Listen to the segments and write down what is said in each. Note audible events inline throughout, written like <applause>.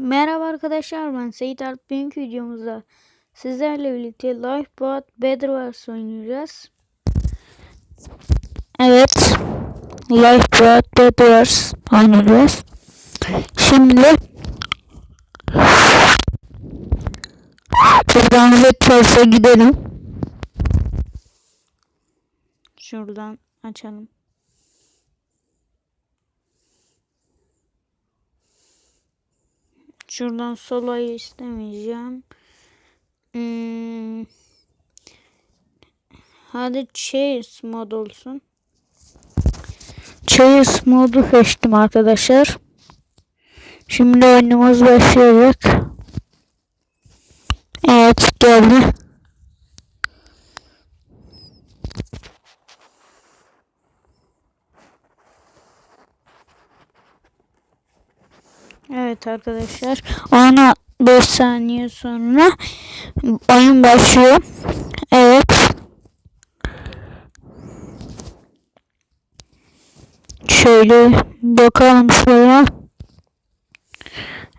Merhaba arkadaşlar ben Seyit Alp. Bugünkü videomuzda sizlerle birlikte Lifeboat Bedwars oynayacağız. Evet. Lifeboat Bedwars oynayacağız. Şimdi buradan Bedwars'a gidelim. Şuradan açalım. Şuradan soloyu istemeyeceğim. Hmm. Hadi Chase mod olsun. Chase modu seçtim arkadaşlar. Şimdi oyunumuz başlayacak. Evet geldi. Evet arkadaşlar. Ona 5 saniye sonra oyun başlıyor. Evet. Şöyle bakalım şuraya.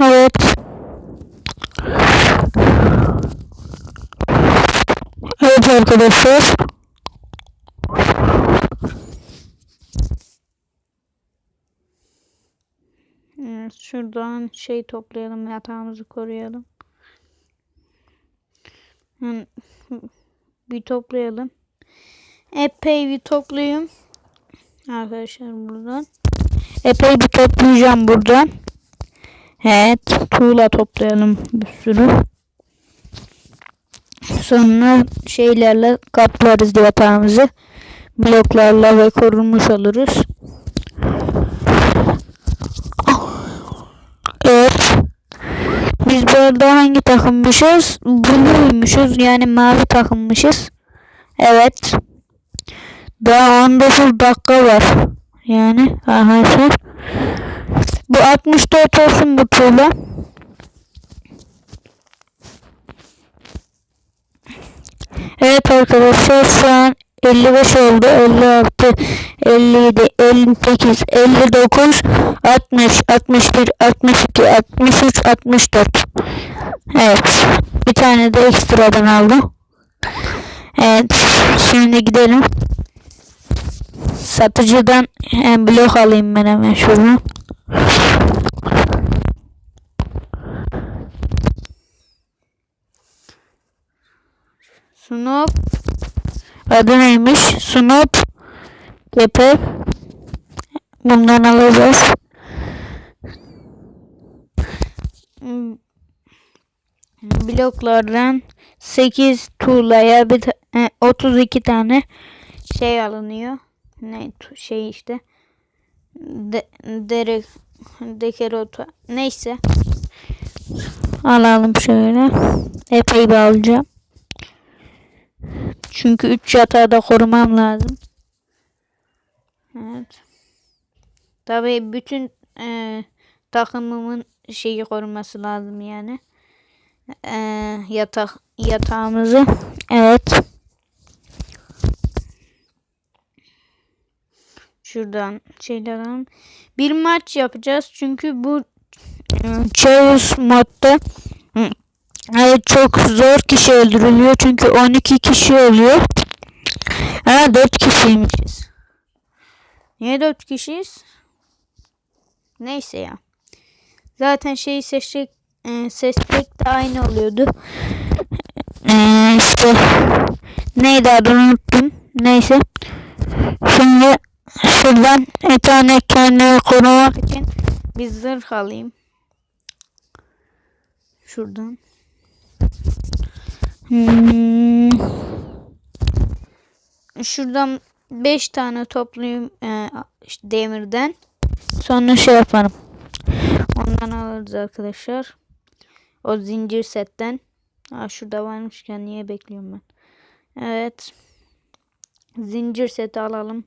Evet. Evet arkadaşlar. Evet, şuradan şey toplayalım, yatağımızı koruyalım. Bir toplayalım. Epey bir toplayayım. Arkadaşlar buradan. Epey bir toplayacağım buradan. Evet, tuğla toplayalım bir sürü. Sonra şeylerle kaplarız yatağımızı. Bloklarla ve korunmuş oluruz. Evet. Biz bu arada hangi takımmışız? Blue'ymuşuz. Yani mavi takımmışız. Evet. Daha 19 dakika var. Yani arkadaşlar. Bu 64 olsun bu tuğla. Evet arkadaşlar şu an 55 oldu. 56, 57, 58, 59, 60, 61, 62, 63, 64. Evet. Bir tane de ekstradan aldım. Evet. Şimdi gidelim. Satıcıdan hem blok alayım ben hemen şuradan. Snoop Adı neymiş? Snoop Tepe Bundan alacağız. Bloklardan 8 tuğlaya bir e, 32 tane şey alınıyor. Ne şey işte. De, dere dekerota neyse. Alalım şöyle. Epey bir alacağım. Çünkü 3 yatağı da korumam lazım. Evet. Tabii bütün e, takımımın şeyi koruması lazım yani. E, yatak yatağımızı. Evet. Şuradan şeyler alalım. Bir maç yapacağız çünkü bu Chaos modda Evet çok zor kişi öldürülüyor çünkü 12 kişi oluyor. Ha 4 kişiymişiz. Niye 4 kişiyiz? Neyse ya. Zaten şeyi seçecek e, seçecek de aynı oluyordu. E, işte neydi adını unuttum. Neyse. Şimdi şuradan bir tane kendimi korumak için bir zırh alayım. Şuradan. Hmm. Şuradan 5 tane toplayayım e, işte demirden. Sonra şey yaparım. Ondan alırız arkadaşlar. O zincir setten. Aa, şurada varmışken niye bekliyorum ben? Evet. Zincir seti alalım.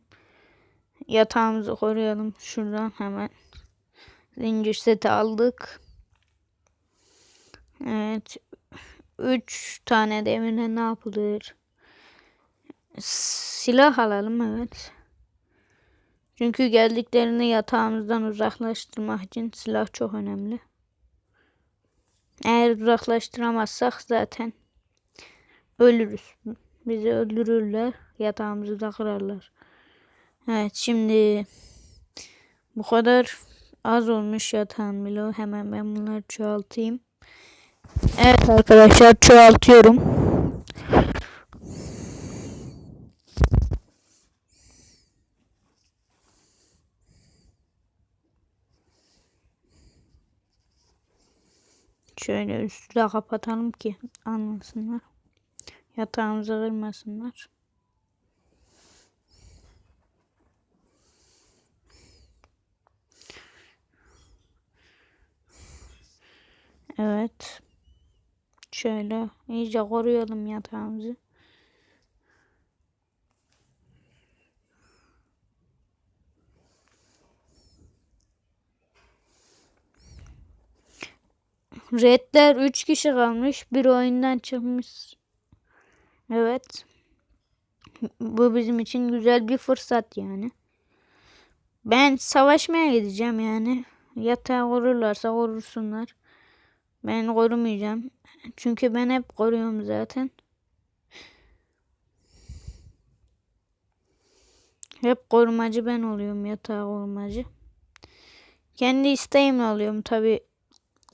Yatağımızı koruyalım. Şuradan hemen. Zincir seti aldık. Evet. 3 tane demirle ne yapılır? Silah alalım evet. Çünkü geldiklerini yatağımızdan uzaklaştırmak için silah çok önemli. Eğer uzaklaştıramazsak zaten ölürüz. Bizi öldürürler. Yatağımızı da kırarlar. Evet şimdi bu kadar az olmuş yatağın bile. Hemen ben bunları çoğaltayım. Evet arkadaşlar çoğaltıyorum. Şöyle üstü de kapatalım ki anlasınlar. Yatağımızı kırmasınlar. Evet. Şöyle iyice koruyalım yatağımızı. Redler 3 kişi kalmış. Bir oyundan çıkmış. Evet. Bu bizim için güzel bir fırsat yani. Ben savaşmaya gideceğim yani. Yatağı korurlarsa korursunlar. Ben korumayacağım. Çünkü ben hep koruyorum zaten. Hep korumacı ben oluyorum yatağı korumacı. Kendi isteğimle oluyorum tabi.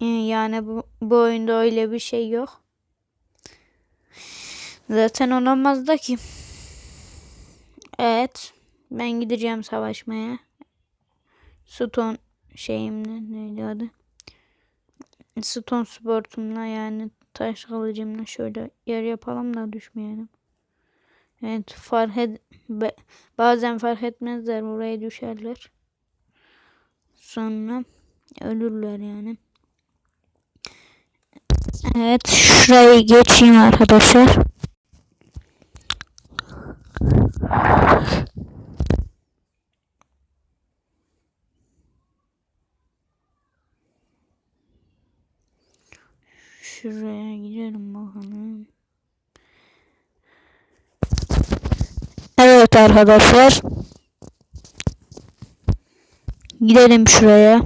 Yani bu, bu oyunda öyle bir şey yok. Zaten olamaz da ki. Evet. Ben gideceğim savaşmaya. Stone şeyimle neydi adı? Stone sportumla yani taş kılıcımla şöyle yer yapalım da düşmeyelim. Evet fark et, bazen fark etmezler buraya düşerler. Sonra ölürler yani. Evet şurayı geçeyim arkadaşlar. Şuraya gidelim bakalım. Evet arkadaşlar. Gidelim şuraya.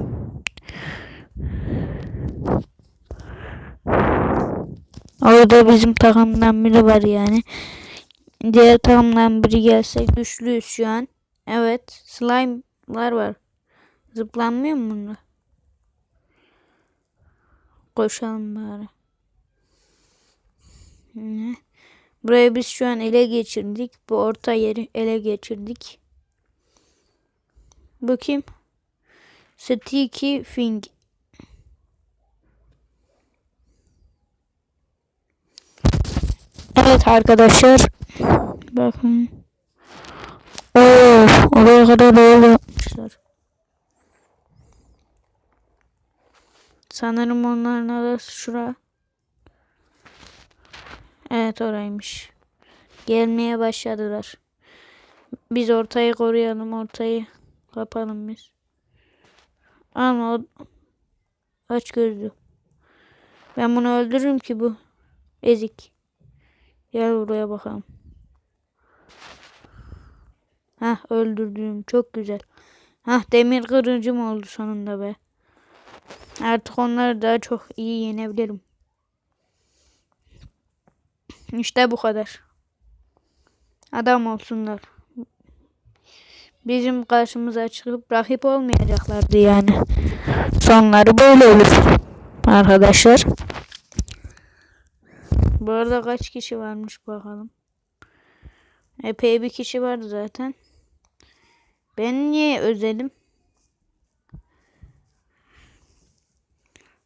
Orada bizim takımdan biri var yani. Diğer takımdan biri gelse güçlüyüz şu an. Evet. Slime'lar var. Zıplanmıyor mu bunlar? Koşalım bari. Burayı biz şu an ele geçirdik. Bu orta yeri ele geçirdik. Kim? Sticky Fing. Evet arkadaşlar. Bakın. Oo, oraya kadar yol yapmışlar. Sanırım onların arası şura. Evet oraymış. Gelmeye başladılar. Biz ortayı koruyalım. Ortayı kapalım biz. Ama o aç gözlü. Ben bunu öldürürüm ki bu. Ezik. Gel buraya bakalım. Hah öldürdüm. Çok güzel. Hah demir kırıcım oldu sonunda be. Artık onları daha çok iyi yenebilirim. İşte bu kadar. Adam olsunlar. Bizim karşımıza çıkıp rakip olmayacaklardı yani. Sonları böyle olur. Arkadaşlar. Bu arada kaç kişi varmış bakalım. Epey bir kişi var zaten. Ben niye özelim?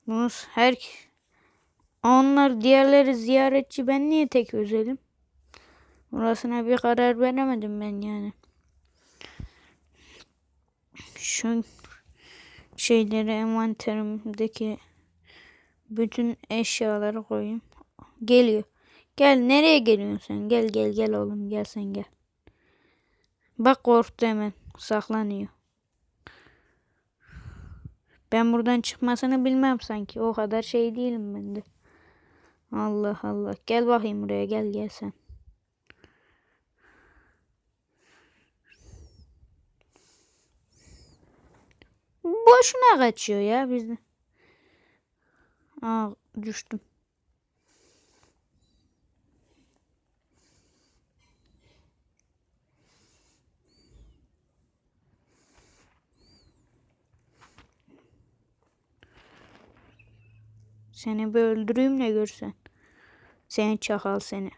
Bunu her onlar diğerleri ziyaretçi ben niye tek özelim? Burasına bir karar veremedim ben yani. Şu şeyleri envanterimdeki bütün eşyaları koyayım. Geliyor. Gel nereye geliyorsun sen? Gel gel gel oğlum gel sen gel. Bak korktu hemen. Saklanıyor. Ben buradan çıkmasını bilmem sanki. O kadar şey değilim ben de. Allah Allah. Gel bakayım buraya gel gel sen. Boşuna kaçıyor ya bizde. Aa, düştüm. Seni bir öldüreyim de görsen. Seni çakal seni.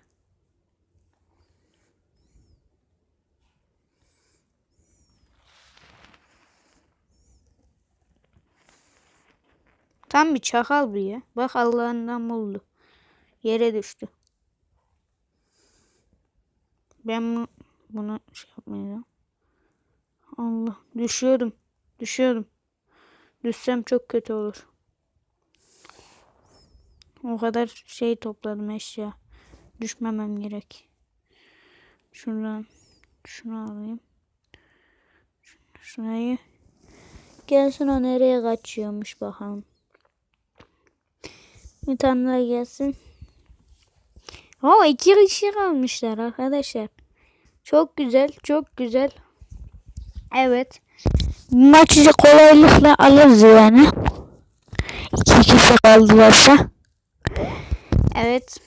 Tam bir çakal bu ya. Bak Allah'ından buldu. Yere düştü. Ben bu- bunu şey yapmayacağım. Allah düşüyorum. Düşüyorum. Düşsem çok kötü olur. O kadar şey topladım eşya. Düşmemem gerek. Şuradan şunu alayım. Şurayı. Gelsin o nereye kaçıyormuş bakalım. Bir tane daha gelsin. O iki kişi kalmışlar arkadaşlar. Çok güzel, çok güzel. Evet. Maçı kolaylıkla alırız yani. İki kişi kaldılarsa. Evet.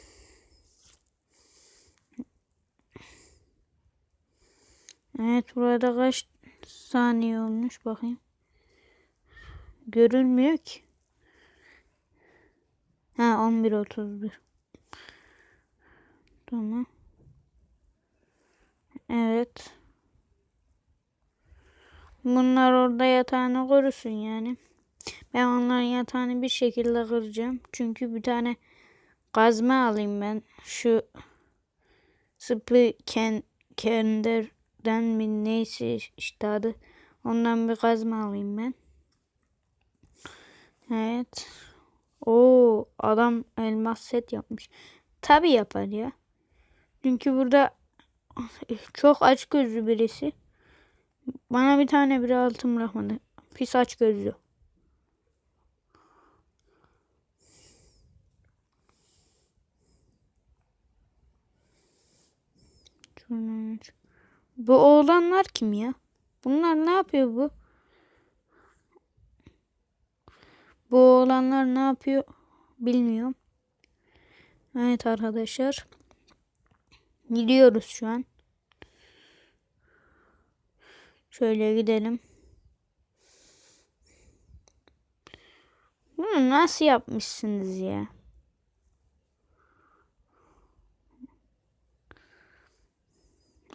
Evet burada kaç saniye olmuş bakayım. Görülmüyor ki. Ha 11.31. Tamam. Evet. Bunlar orada yatağını korusun yani. Ben onların yatağını bir şekilde kıracağım. Çünkü bir tane kazma alayım ben. Şu Spiken Kender'den mi neyse işte adı. Ondan bir kazma alayım ben. Evet. Oo adam elmas set yapmış. Tabi yapar ya. Çünkü burada çok aç gözlü birisi. Bana bir tane bir altın bırakmadı. Pis aç gözlü. Aç. Bu oğlanlar kim ya? Bunlar ne yapıyor bu? Bu oğlanlar ne yapıyor bilmiyorum. Evet arkadaşlar. Gidiyoruz şu an. Şöyle gidelim. Bunu nasıl yapmışsınız ya?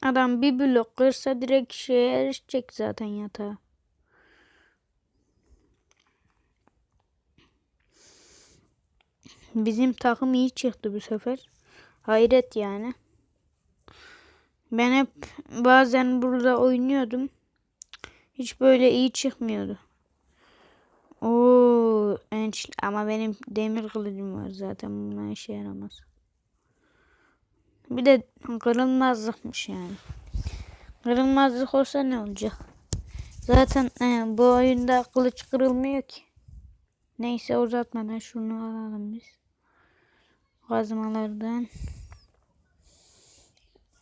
Adam bir blok kırsa direkt şeye erişecek zaten yatağa. Bizim takım iyi çıktı bu sefer. Hayret yani. Ben hep bazen burada oynuyordum. Hiç böyle iyi çıkmıyordu. Oo, enç ama benim demir kılıcım var zaten bunlar işe yaramaz. Bir de kırılmazlıkmış yani. Kırılmazlık olsa ne olacak? Zaten e, bu oyunda kılıç kırılmıyor ki. Neyse uzatmadan şunu alalım biz. Kazmalardan.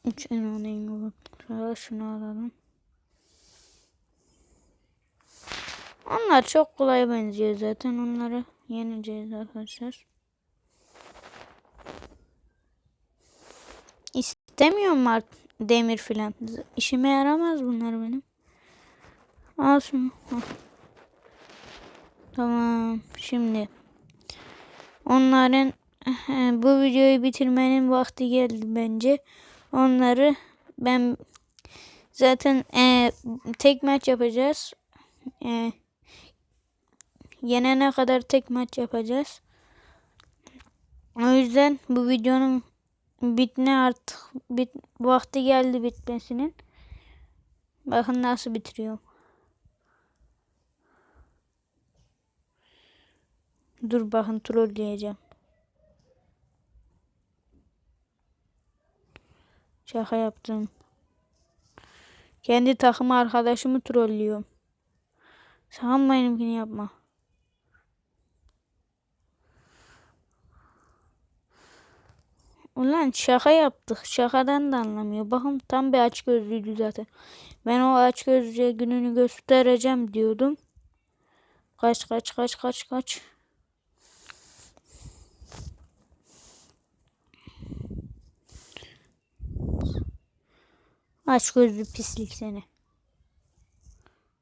Üç en alayım. Şunu alalım. Onlar çok kolay benziyor zaten. Onları yeneceğiz arkadaşlar. İstemiyorum artık demir filan. İşime yaramaz bunlar benim. Al şunu. Tamam. Şimdi onların bu videoyu bitirmenin vakti geldi bence. Onları ben zaten e, tek maç yapacağız. E, yenene kadar tek maç yapacağız. O yüzden bu videonun bitme artık bit, vakti geldi bitmesinin. Bakın nasıl bitiriyorum. Dur bakın trolleyeceğim. Şaka yaptım. Kendi takım arkadaşımı trollüyorum. Sakın benimkini yapma. Ulan şaka yaptık. Şakadan da anlamıyor. Bakın tam bir aç gözlüydü zaten. Ben o aç gözlüğe gününü göstereceğim diyordum. Kaç kaç kaç kaç kaç. Aç gözlü pislik seni.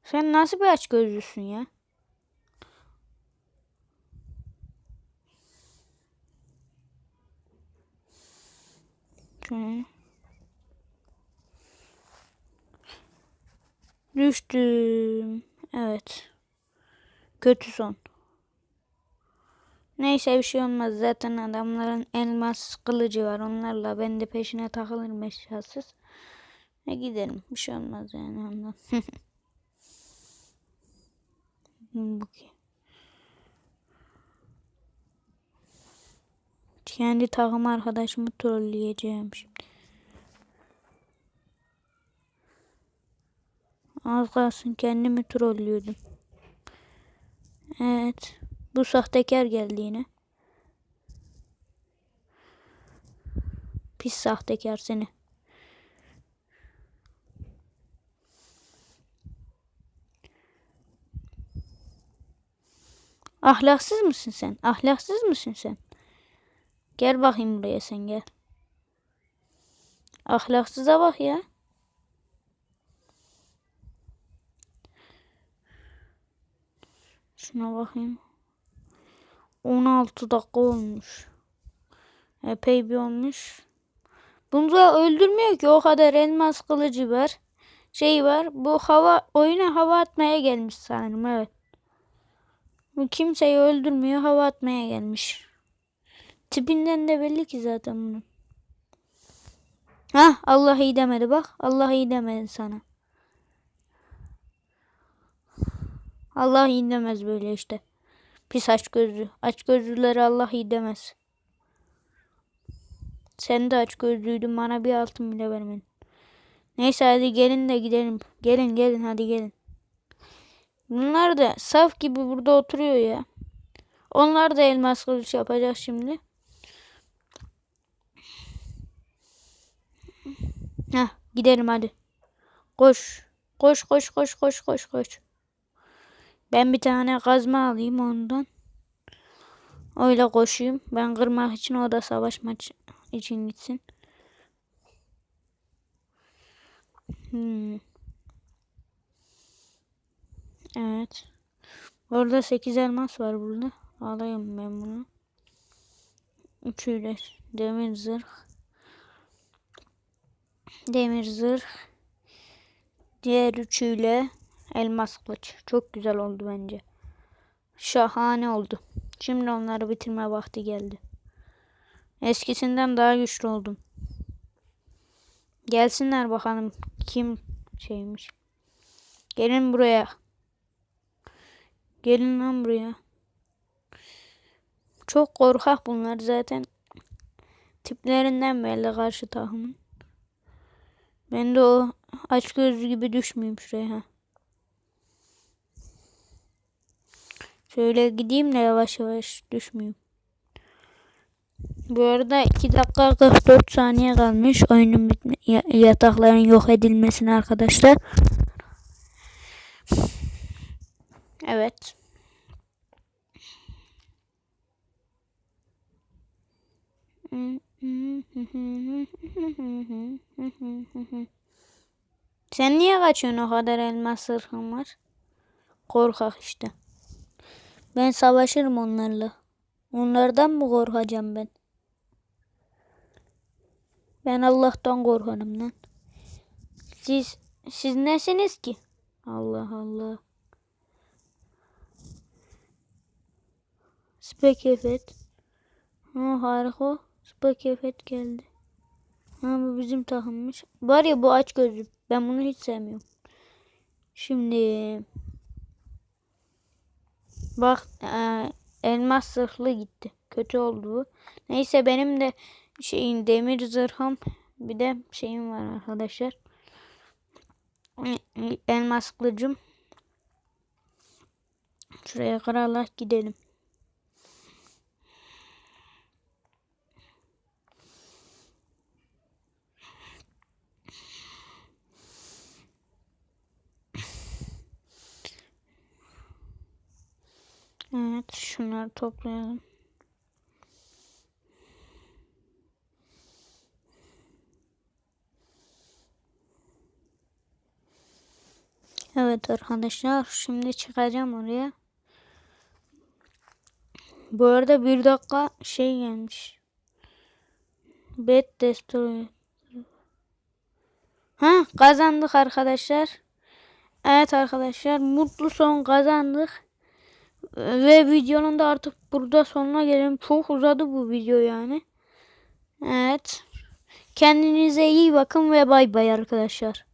Sen nasıl bir aç gözlüsün ya? Şöyle. Düştüm. Evet. Kötü son. Neyse bir şey olmaz. Zaten adamların elmas kılıcı var. Onlarla ben de peşine takılırım eşyasız. E gidelim. Bir şey olmaz yani ondan. <laughs> Bu ki. Kendi takım arkadaşımı trolleyeceğim şimdi. Az kalsın kendimi trollüyordum. Evet. Bu sahtekar geldi yine. Pis sahtekar seni. Ahlaksız mısın sen? Ahlaksız mısın sen? Gel bakayım buraya sen gel. Ahlaksıza bak ya. Şuna bakayım. 16 dakika olmuş. Epey bir olmuş. Bunu da öldürmüyor ki o kadar elmas kılıcı var. Şey var. Bu hava oyuna hava atmaya gelmiş sanırım evet. Bu kimseyi öldürmüyor hava atmaya gelmiş. Tipinden de belli ki zaten bunun. Hah Allah iyi demedi bak. Allah iyi demedi sana. Allah iyi demez böyle işte. Pis aç gözlü. Aç gözlüleri Allah iyi demez. Sen de aç gözlüydün bana bir altın bile vermedin. Neyse hadi gelin de gidelim. Gelin gelin hadi gelin. Bunlar da saf gibi burada oturuyor ya. Onlar da elmas kılıç yapacak şimdi. Heh, gidelim hadi. Koş. Koş koş koş koş koş koş. Ben bir tane kazma alayım ondan. Öyle koşayım. Ben kırmak için o da savaşmak için gitsin. Hmm. Evet. Orada 8 elmas var burada. Alayım ben bunu. Üçüyle demir zırh. Demir zırh. Diğer üçüyle elmas kılıç. Çok güzel oldu bence. Şahane oldu. Şimdi onları bitirme vakti geldi. Eskisinden daha güçlü oldum. Gelsinler bakalım kim şeymiş. Gelin buraya. Gelin lan buraya. Çok korkak bunlar zaten. Tiplerinden belli karşı takımın. Ben de o aç gözlü gibi düşmeyeyim şuraya. Şöyle gideyim de yavaş yavaş düşmeyeyim. Bu arada 2 dakika 44 saniye kalmış oyunun bitme yatakların yok edilmesine arkadaşlar. Evet. Sen niye kaçıyorsun o kadar elmas sırhın var? Korkak işte. Ben savaşırım onlarla. Onlardan mı korkacağım ben? Ben Allah'tan korkarım lan. Siz siz nesiniz ki? Allah Allah. Spek efet. Ha harika. Spek efet geldi. Ha bu bizim takımmış. Var ya bu aç gözlü. Ben bunu hiç sevmiyorum. Şimdi bak e, elmas zırhlı gitti. Kötü oldu. Neyse benim de şeyin demir zırhım bir de şeyim var arkadaşlar. Elmas kılıcım. Şuraya karalar gidelim. Evet şunları toplayalım. Evet arkadaşlar şimdi çıkacağım oraya. Bu arada bir dakika şey gelmiş. Bet Destroy. Ha kazandık arkadaşlar. Evet arkadaşlar mutlu son kazandık. Ve videonun da artık burada sonuna gelelim. Çok uzadı bu video yani. Evet. Kendinize iyi bakın ve bay bay arkadaşlar.